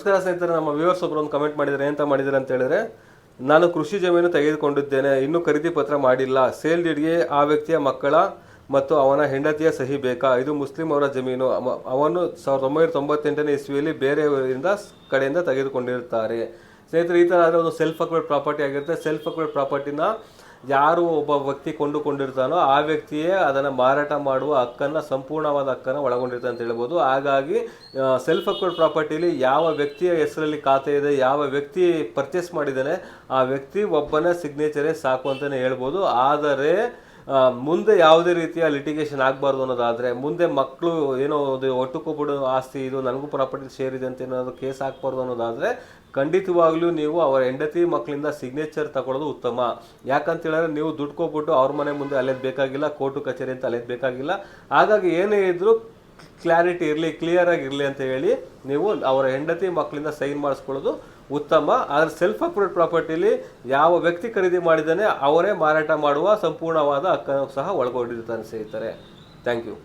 ನಮಸ್ಕಾರ ಸ್ನೇಹಿತರೆ, ನಮ್ಮ ವ್ಯೂವರ್ಸ್ ಒಬ್ಬರು ಒಂದು ಕಮೆಂಟ್ ಮಾಡಿದ್ದಾರೆ ಎಂತ ಮಾಡಿದ್ದಾರೆ ಅಂತ ಹೇಳಿದ್ರೆ, ನಾನು ಕೃಷಿ ಜಮೀನು ತೆಗೆದುಕೊಂಡಿದ್ದೇನೆ, ಇನ್ನೂ ಖರೀದಿ ಪತ್ರ ಮಾಡಿಲ್ಲ. ಸೇಲ್ ಡೀಡ್ಗೆ ಆ ವ್ಯಕ್ತಿಯ ಮಕ್ಕಳ ಮತ್ತು ಅವನ ಹೆಂಡತಿಯ ಸಹಿ ಬೇಕಾ? ಇದು ಮುಸ್ಲಿಂ ಅವರ ಜಮೀನು. ಅವನು ಸಾವಿರದ ಒಂಬೈನೂರ ತೊಂಬತ್ತೆಂಟನೇ ಇಸ್ವಿಯಲ್ಲಿ ಬೇರೆಯವರಿಂದ ಕಡೆಯಿಂದ ತೆಗೆದುಕೊಂಡಿರುತ್ತಾರೆ. ಸ್ನೇಹಿತರೆ, ಈ ಥರ ಆದರೆ ಒಂದು ಸೆಲ್ಫ್ ಅಕ್ವೈರ್ಡ್ ಪ್ರಾಪರ್ಟಿ ಆಗಿರುತ್ತೆ. ಸೆಲ್ಫ್ ಅಕ್ವೈರ್ಡ್ ಪ್ರಾಪರ್ಟಿನ ಯಾರು ಒಬ್ಬ ವ್ಯಕ್ತಿ ಕೊಂಡುಕೊಂಡಿರ್ತಾನೋ ಆ ವ್ಯಕ್ತಿಯೇ ಅದನ್ನು ಮಾರಾಟ ಮಾಡುವ ಹಕ್ಕನ್ನು, ಸಂಪೂರ್ಣವಾದ ಹಕ್ಕನ್ನು ಒಳಗೊಂಡಿರುತ್ತೆ ಅಂತ ಹೇಳ್ಬೋದು. ಹಾಗಾಗಿ ಸೆಲ್ಫ್ ಅಕ್ವರ್ಡ್ ಪ್ರಾಪರ್ಟಿಲಿ ಯಾವ ವ್ಯಕ್ತಿಯ ಹೆಸರಲ್ಲಿ ಖಾತೆ ಇದೆ, ಯಾವ ವ್ಯಕ್ತಿ ಪರ್ಚೇಸ್ ಮಾಡಿದ್ದಾನೆ, ಆ ವ್ಯಕ್ತಿ ಒಬ್ಬನ ಸಿಗ್ನೇಚರೇ ಸಾಕು ಅಂತಲೇ ಹೇಳ್ಬೋದು. ಆದರೆ ಮುಂದೆ ಯಾವುದೇ ರೀತಿಯ ಲಿಟಿಗೇಷನ್ ಆಗಬಾರ್ದು ಅನ್ನೋದಾದರೆ, ಮುಂದೆ ಮಕ್ಕಳು ಏನೋ ಒಂದು ಒಟ್ಟುಕೊಬಿಡು ಆಸ್ತಿ ಇದು, ನನಗೂ ಪ್ರಾಪರ್ಟಿ ಶೇರ್ ಇದೆ ಅಂತ ಏನಾದರೂ ಕೇಸ್ ಹಾಕ್ಬಾರ್ದು ಅನ್ನೋದಾದರೆ, ಖಂಡಿತವಾಗ್ಲೂ ನೀವು ಅವರ ಹೆಂಡತಿ ಮಕ್ಕಳಿಂದ ಸಿಗ್ನೇಚರ್ ತಗೊಳ್ಳೋದು ಉತ್ತಮ. ಯಾಕಂತ ಹೇಳಿದ್ರೆ ನೀವು ದುಡ್ಕೊಬಿಟ್ಟು ಅವ್ರ ಮನೆ ಮುಂದೆ ಅಲೆದ್ ಬೇಕಾಗಿಲ್ಲ ಕೋರ್ಟು ಕಚೇರಿ ಅಂತ ಅಲೆದ್ ಬೇಕಾಗಿಲ್ಲ. ಹಾಗಾಗಿ ಏನೇ ಇದ್ರೂ ಕ್ಲಾರಿಟಿ ಇರಲಿ ಕ್ಲಿಯರ್ ಆಗಿರಲಿ ಅಂತ ಹೇಳಿ ನೀವು ಅವರ ಹೆಂಡತಿ ಮಕ್ಕಳಿಂದ ಸೈನ್ ಮಾಡಿಸ್ಕೊಳ್ಳೋದು ಉತ್ತಮ. ಆದರೆ ಸೆಲ್ಫ್ ಅಪ್ರೂವ್ಡ್ ಪ್ರಾಪರ್ಟಿಲಿ ಯಾವ ವ್ಯಕ್ತಿ ಖರೀದಿ ಮಾಡಿದ್ದಾನೆ ಅವರೇ ಮಾರಾಟ ಮಾಡುವ ಸಂಪೂರ್ಣವಾದ ಹಕ್ಕನ್ನು ಸಹ ಒಳಗೊಂಡಿರ್ತಾನೆ ಸ್ನೇಹಿತರೆ. Thank you